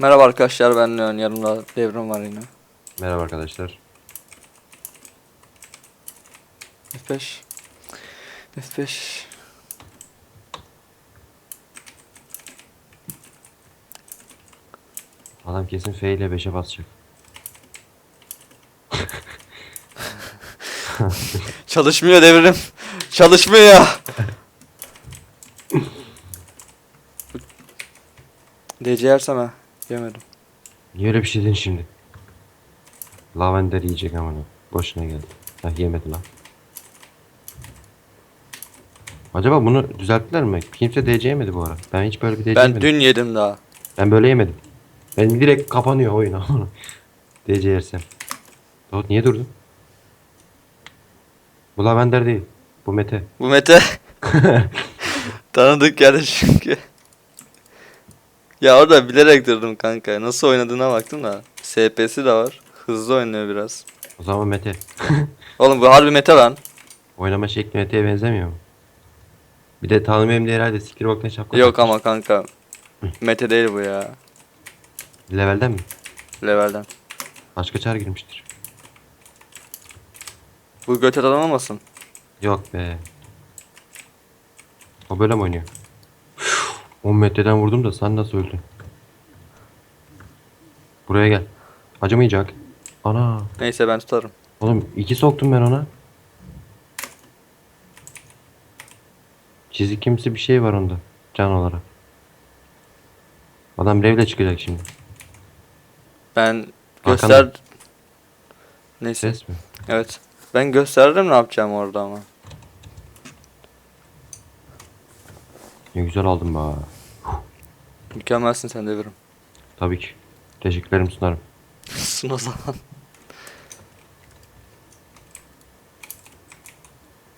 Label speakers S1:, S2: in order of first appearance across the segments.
S1: Merhaba arkadaşlar ben Leon yanımda devrim var yine.
S2: Merhaba arkadaşlar.
S1: F5 F5
S2: Adam kesin F ile 5'e basacak.
S1: Çalışmıyor devrim. Çalışmıyor. DC yersem ha. Yemedim.
S2: Niye öyle bir şey dedin şimdi? Lavender yiyecek ama ne? Boşuna geldi. Hah yemedi lan. Acaba bunu düzelttiler mi? Kimse DC yemedi bu ara. Ben hiç böyle bir DC
S1: Ben
S2: yemedim.
S1: dün yedim daha.
S2: Ben böyle yemedim. Ben direkt kapanıyor oyun ama. DC yersem. Davut niye durdun? Bu lavender değil. Bu Mete.
S1: Bu Mete. Tanıdık geldi çünkü. Ya orada bilerek durdum kanka. Nasıl oynadığına baktım da. SP'si de var. Hızlı oynuyor biraz.
S2: O zaman Mete.
S1: Oğlum bu harbi Mete lan.
S2: Oynama şekli Mete'ye benzemiyor mu? Bir de tanımıyorum diye herhalde sikir baktan şapka.
S1: Yok ama kanka. Mete değil bu ya.
S2: Levelden mi?
S1: Levelden.
S2: Başka çar girmiştir.
S1: Bu göt adam olmasın?
S2: Yok be. O böyle mi oynuyor? 10 metreden vurdum da sen nasıl öldün? Buraya gel. Acımayacak. Ana.
S1: Neyse ben tutarım.
S2: Oğlum iki soktum ben ona. Çizik kimsi bir şey var onda. Can olarak. Adam revle çıkacak şimdi.
S1: Ben
S2: Arkanda.
S1: göster... Neyse.
S2: Ses mi?
S1: Evet. Ben gösterdim ne yapacağım orada ama.
S2: Ne güzel aldım be.
S1: Mükemmelsin sen devrim.
S2: Tabii ki. Teşekkürlerimi sunarım.
S1: Sun o zaman.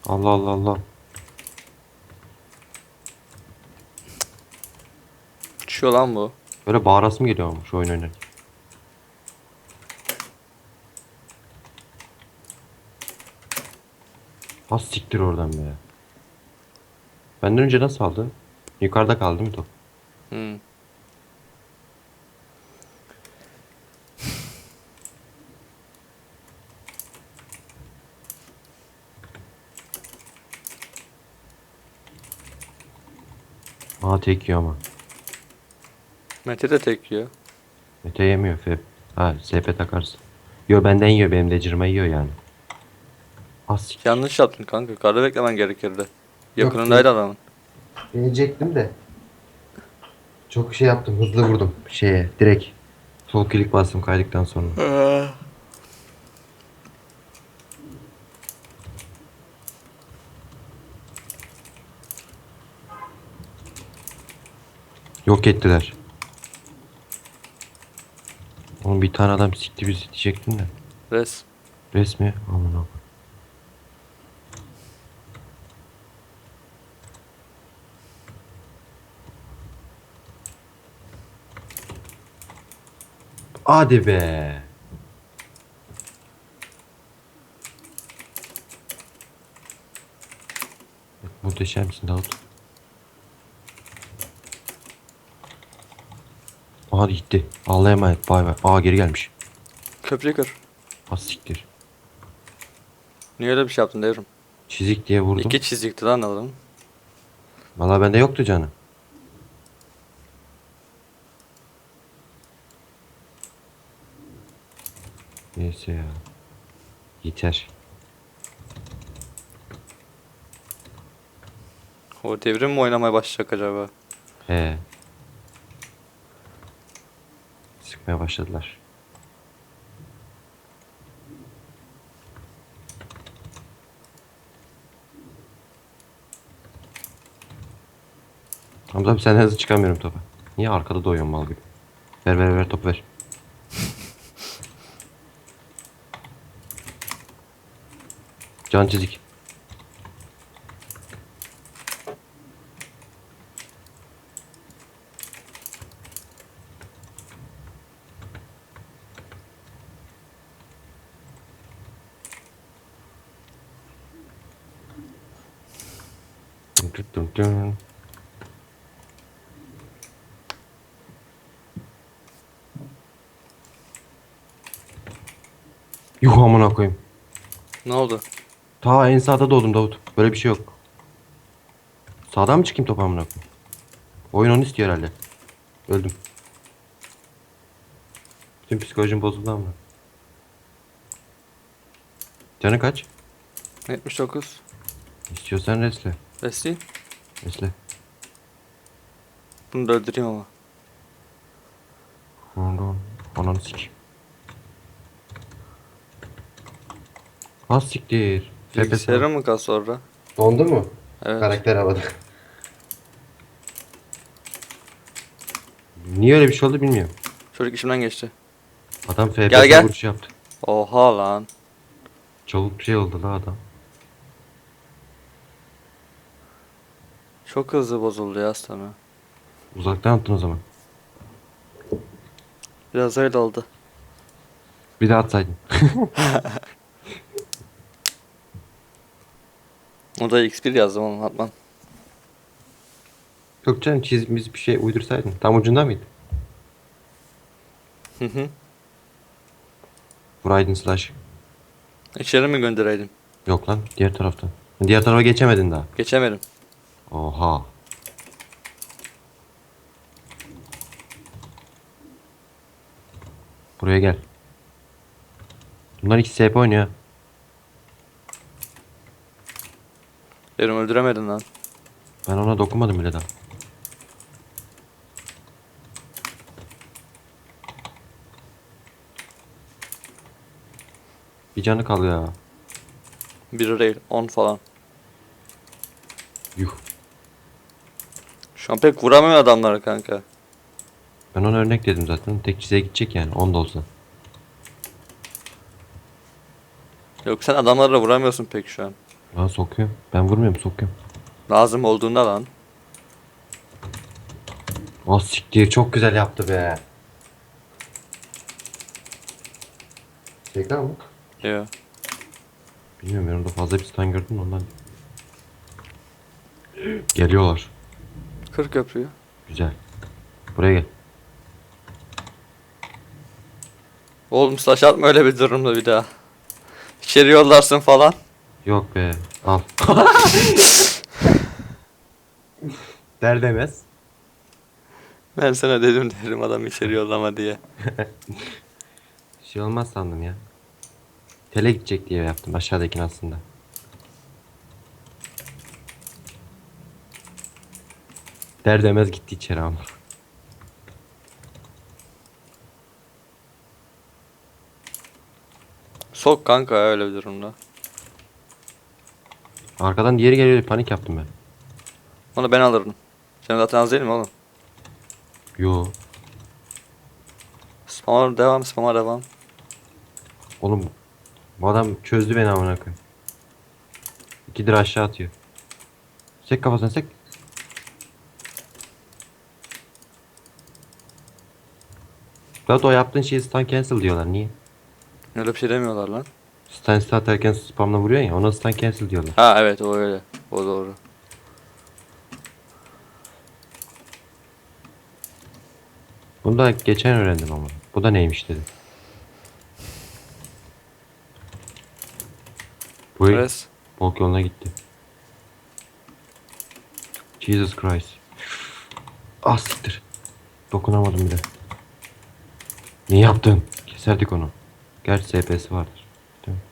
S2: Allah Allah Allah.
S1: Uçuyor lan bu.
S2: Böyle bağırasım geliyor ama şu oyun oynarken. Az siktir oradan be. Benden önce nasıl aldı? Yukarıda kaldı değil mi top?
S1: Hmm.
S2: Aa tek yiyor ama.
S1: Mete de tek yiyor.
S2: Mete yemiyor Feb. Ha SP takarsın. Yo benden yiyor benim de cırma yiyor yani. Siktir.
S1: Yanlış yaptın kanka. Karda beklemen gerekirdi. Yakınındaydı adamın.
S2: Deneyecektim de. Çok şey yaptım hızlı vurdum şeye direkt. Sol klik bastım kaydıktan sonra. Yok ettiler. Oğlum bir tane adam sikti bizi diyecektim de.
S1: Res.
S2: Resmi amına. Hadi be. Muhteşemsin Davut. Aha gitti. Allah'a emanet. Bay bay. Aa geri gelmiş.
S1: Köprüyü kır.
S2: Az siktir.
S1: Niye öyle bir şey yaptın devrim?
S2: Çizik diye vurdum.
S1: İki çizikti lan adam.
S2: Valla bende yoktu canım. Neyse ya. Yeter.
S1: O devrim mi oynamaya başlayacak acaba?
S2: He. Sıkmaya başladılar. Hamza abi senden hızlı çıkamıyorum topa. Niye arkada doyuyorsun mal gibi? Ver ver ver topu ver. Can çizik. Dun dun Yuh amına koyayım.
S1: Ne oldu?
S2: Ta en sağda doğdum Davut. Böyle bir şey yok. Sağdan mı çıkayım topa amına? Oyun onu istiyor herhalde. Öldüm. Bütün psikolojim bozuldu ama. Canı kaç?
S1: 79.
S2: İstiyorsan resle.
S1: Besli.
S2: Resle.
S1: Bunu da öldüreyim ama.
S2: Ondan. Ananı sikeyim. Az siktir.
S1: Bilgisayarı mı kas sonra?
S2: Dondu mu?
S1: Evet.
S2: Karakter havada. Niye öyle bir şey oldu bilmiyorum.
S1: Çocuk işimden geçti.
S2: Adam FPS
S1: Gel, gel.
S2: vuruş yaptı.
S1: Oha lan.
S2: Çabuk şey oldu la adam.
S1: Çok hızlı bozuldu ya sana.
S2: Uzaktan attın o zaman.
S1: Biraz öyle oldu.
S2: Bir daha atsaydın.
S1: O da X1 yazdım oğlum atman.
S2: Yok canım çizimiz bir şey uydursaydın. Tam ucunda mıydı?
S1: Hı hı.
S2: Vuraydın slash.
S1: İçeri mi göndereydim?
S2: Yok lan diğer taraftan. Diğer tarafa geçemedin daha.
S1: Geçemedim.
S2: Oha. Buraya gel. Bunlar iki SP oynuyor.
S1: Derim öldüremedin lan.
S2: Ben ona dokunmadım bile daha. Bir canı kalıyor ya.
S1: Biri değil 10 falan.
S2: Yuh.
S1: Şu an pek vuramıyor adamları kanka.
S2: Ben ona örnek dedim zaten. Tek çizeye gidecek yani. 10 da olsa.
S1: Yok sen adamlara vuramıyorsun pek şu an.
S2: Lan sokuyorum. Ben vurmuyorum sokuyorum.
S1: Lazım olduğunda lan.
S2: O siktir çok güzel yaptı be. Tekrar mı?
S1: Yo.
S2: Bilmiyorum ben orada fazla bir stun gördüm de ondan. Geliyorlar.
S1: Kır köprüyü.
S2: Güzel. Buraya gel.
S1: Oğlum saç atma öyle bir durumda bir daha. İçeri yollarsın falan.
S2: Yok be. Al. Der demez.
S1: Ben sana dedim derim adam içeri yollama diye.
S2: Bir şey olmaz sandım ya. Tele gidecek diye yaptım aşağıdakini aslında. Der demez gitti içeri ama.
S1: Sok kanka öyle bir durumda.
S2: Arkadan diğeri geliyor panik yaptım ben.
S1: Onu ben alırdım. Sen zaten az değil mi oğlum?
S2: Yo.
S1: Spam'a devam, spam'a devam.
S2: Oğlum bu adam çözdü beni amına koyayım. İkidir aşağı atıyor. Sek kafasına sek. Zaten o yaptığın şeyi stun cancel diyorlar. Niye?
S1: Öyle bir şey demiyorlar lan.
S2: Stun atarken spamla vuruyorsun ya ona stun cancel diyorlar.
S1: Ha evet o öyle. O doğru.
S2: Bunu da geçen öğrendim ama. Bu da neymiş dedim. Bu herif
S1: Res.
S2: bok yoluna gitti. Jesus Christ. Ah siktir. Dokunamadım bile. Niye yaptın? Keserdik onu. Gerçi SP'si vardır. Değil mi?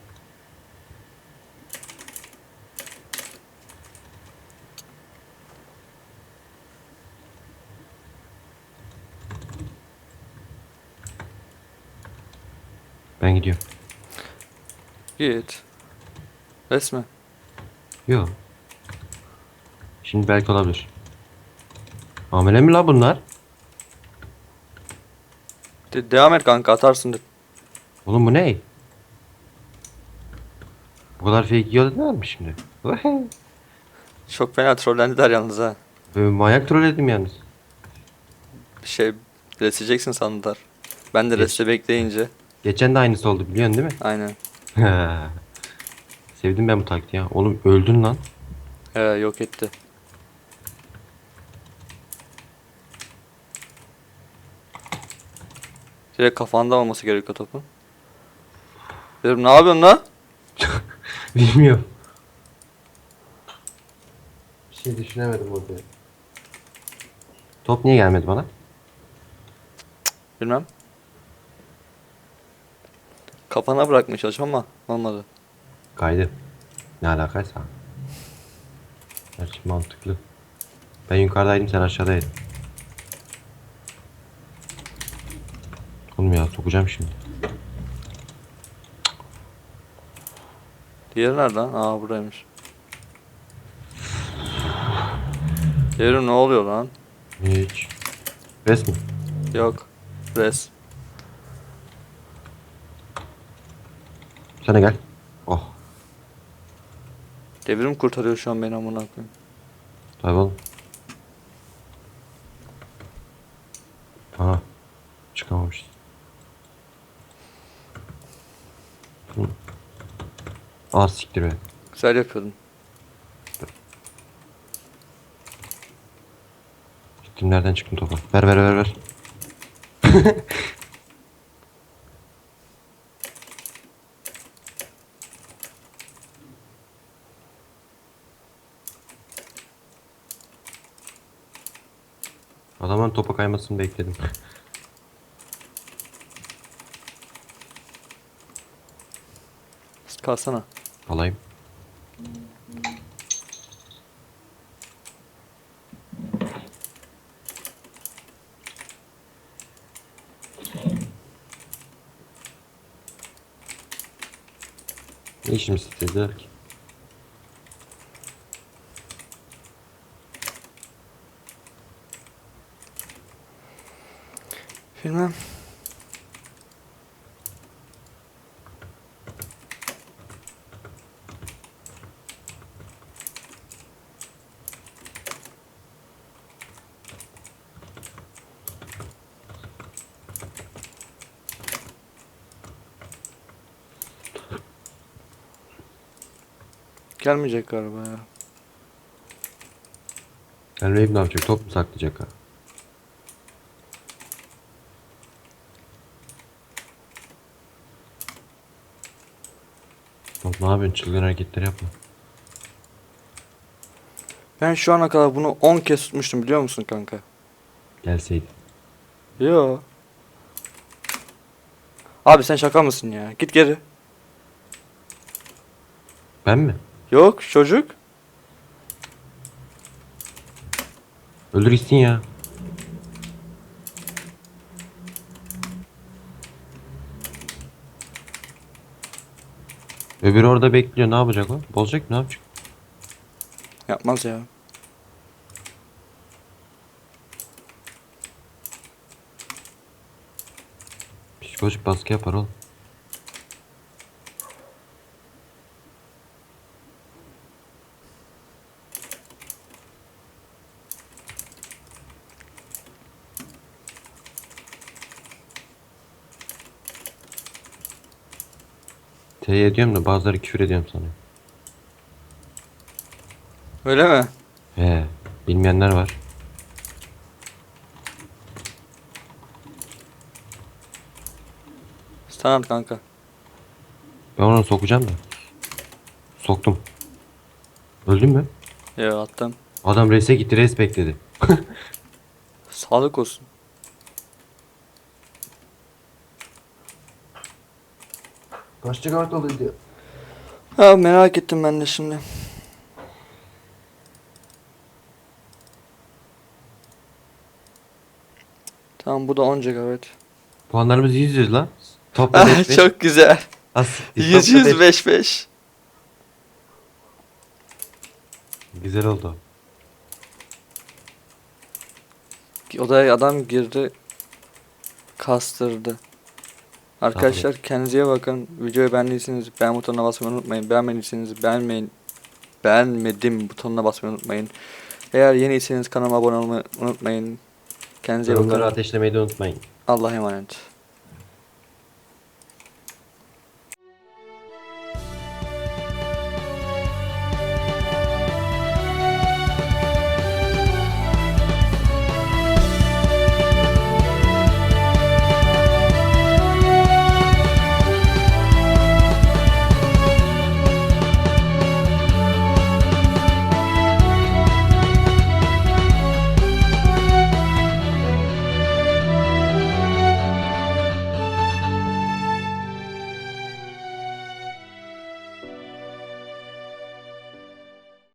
S2: Ben gidiyorum.
S1: Git. Resme.
S2: Yo. Şimdi belki olabilir. Amele mi la bunlar?
S1: De- devam et kanka atarsın.
S2: Oğlum bu ne? Bu kadar fake yiyorlar mı şimdi?
S1: Çok fena trollendiler yalnız ha.
S2: Böyle manyak trolledim yalnız.
S1: Şey reseceksin sandılar. Ben de reste bekleyince.
S2: Geçen de aynısı oldu biliyorsun değil mi?
S1: Aynen.
S2: Sevdim ben bu taktiği ya. Oğlum öldün lan.
S1: He yok etti. Direkt kafanda olması gerekiyor topun. Dedim ne yapıyorsun lan?
S2: Bilmiyorum. Bir şey düşünemedim orada. Top niye gelmedi bana?
S1: Bilmem. Kafana bırakmaya çalış ama olmadı.
S2: Kaydı. Ne alakaysa. Gerçi mantıklı. Ben yukarıdaydım sen aşağıdaydın. Oğlum ya sokacağım şimdi.
S1: Diğeri nerede lan? Aa buradaymış. Diğeri ne oluyor lan?
S2: Hiç. Res mi?
S1: Yok. Res.
S2: Sen de gel. Oh.
S1: Devrim kurtarıyor şu an beni amına koyayım.
S2: Tabii oğlum. Aha. Çıkamamışız. Hı. Aa siktir be.
S1: Güzel yapıyordun.
S2: Gittim nereden çıktım topa? Ver ver ver ver. Adamın topa kaymasını bekledim.
S1: Kalsana.
S2: Alayım. Ne işimiz istediler ki?
S1: Bilmem. Gelmeyecek galiba ya.
S2: Gelmeyip ne yapacak? Top mu saklayacak ha? Top ne yapıyorsun? Çılgın hareketler yapma.
S1: Ben şu ana kadar bunu 10 kez tutmuştum biliyor musun kanka?
S2: Gelseydi.
S1: Yo. Abi sen şaka mısın ya? Git geri.
S2: Ben mi?
S1: Yok çocuk.
S2: Öldür gitsin ya. Öbürü orada bekliyor. Ne yapacak o? Bozacak mı? Ne yapacak?
S1: Yapmaz ya.
S2: Psikolojik baskı yapar oğlum. T ediyorum da bazıları küfür ediyorum sanıyor.
S1: Öyle mi?
S2: He, bilmeyenler var.
S1: Tamam kanka.
S2: Ben onu sokacağım da. Soktum. Öldün mü?
S1: Ya attım.
S2: Adam rese gitti res bekledi.
S1: Sağlık olsun.
S2: Kaçtı kart alıydı?
S1: Ha merak ettim ben de şimdi. Tamam bu da 10 GB.
S2: Puanlarımız 100 100 lan. Topla 5 5.
S1: Çok güzel.
S2: As,
S1: 100
S2: topla
S1: 100 5 5.
S2: Güzel oldu.
S1: Odaya adam girdi. Kastırdı. Arkadaşlar kendinize bakın. Videoyu beğendiyseniz beğen butonuna basmayı unutmayın. Beğenmediyseniz beğenmeyin. Beğenmedim butonuna basmayı unutmayın. Eğer yeniyseniz kanalıma abone olmayı unutmayın. Kendinize
S2: Yorumları
S1: bakın.
S2: ateşlemeyi de unutmayın.
S1: Allah'a emanet.